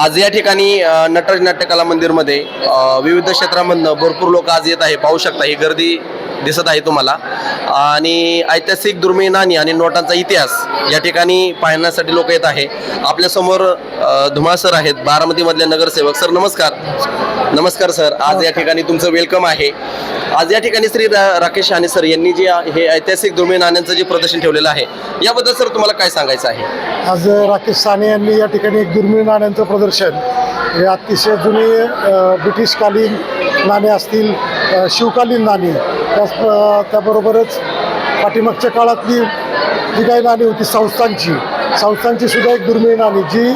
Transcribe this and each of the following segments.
आज या ठिकाणी नटराज नाट्यकला मंदिरमध्ये विविध क्षेत्रामधनं भरपूर लोक आज येत आहे. पाहू शकता ही गर्दी दिसत आहे तुम्हाला. आणि ऐतिहासिक दुर्मिळ नाणी आणि नोटांचा इतिहास या ठिकाणी पाहण्यासाठी लोक येत आहे. आपल्यासमोर धुमा धुमाळ सर आहेत बारामतीमधले नगरसेवक. सर नमस्कार. नमस्कार सर. आज या ठिकाणी तुमचं वेलकम आहे. आज या ठिकाणी श्री रा- राकेश आणि सर यांनी जे हे ऐतिहासिक दुर्मिळ नाण्यांचं जे प्रदर्शन ठेवलेलं आहे याबद्दल सर तुम्हाला काय सांगायचं आहे? आज राकेश साने यांनी या ठिकाणी एक दुर्मिळ नाण्यांचं प्रदर्शन हे अतिशय जुने ब्रिटिशकालीन नाणे असतील शिवकालीन नाणी त्याच त्याबरोबरच पाठीमागच्या काळातली जी काही नाणी होती संस्थांची संस्थांची सुद्धा एक दुर्मिळ नाणी जी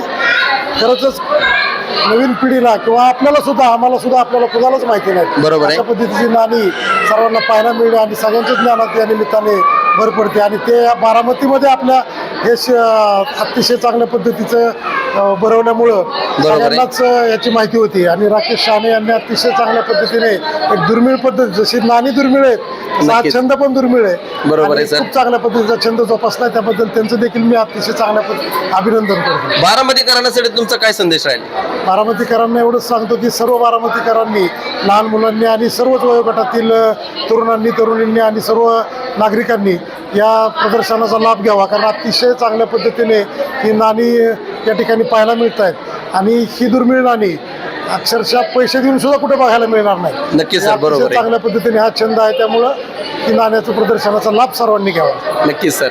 खरंच नवीन पिढीला किंवा आपल्याला सुद्धा आम्हाला सुद्धा आपल्याला कुणालाच माहिती नाही बरोबर. अशा पद्धतीची नाणी सर्वांना पाहायला मिळणे आणि सगळ्यांच्याच ज्ञानात या निमित्ताने भर पडते आणि ते बारामतीमध्ये आपल्या हे अतिशय चांगल्या पद्धतीचं भरवण्यामुळं आहे. सगळ्यांनाच याची माहिती होती आणि राकेश शाने यांनी अतिशय चांगल्या पद्धतीने एक दुर्मिळ पद्धत जशी नाणी दुर्मिळ आहेत तसा हा. छंद पण दुर्मिळ आहे बरोबर आहे, सर. खूप चांगल्या पद्धतीचा छंद जोपासला त्याबद्दल त्यांचं देखील मी अतिशय चांगल्या पद्धती अभिनंदन करतो बारामतीकरांसाठी तुमचा काय संदेश राहील बारामतीकरांना एवढंच सांगतो की सर्व बारामतीकरांनी लहान मुलांनी आणि सर्वच वयोगटातील तरुणांनी तरुणींनी आणि सर्व नागरिकांनी या प्रदर्शनाचा लाभ घ्यावा कारण अतिशय चांगल्या पद्धतीने ही नाणी या ठिकाणी पाहायला मिळत आहेत आणि ही दुर्मिळ नाणी अक्षरशः पैसे देऊन सुद्धा कुठे बघायला मिळणार नाही नक्कीच सर, बरोबर आहे. चांगल्या पद्धतीने हा छंद आहे त्यामुळं ही नाण्याच्या प्रदर्शनाचा लाभ सर्वांनी घ्यावा. नक्कीच सर.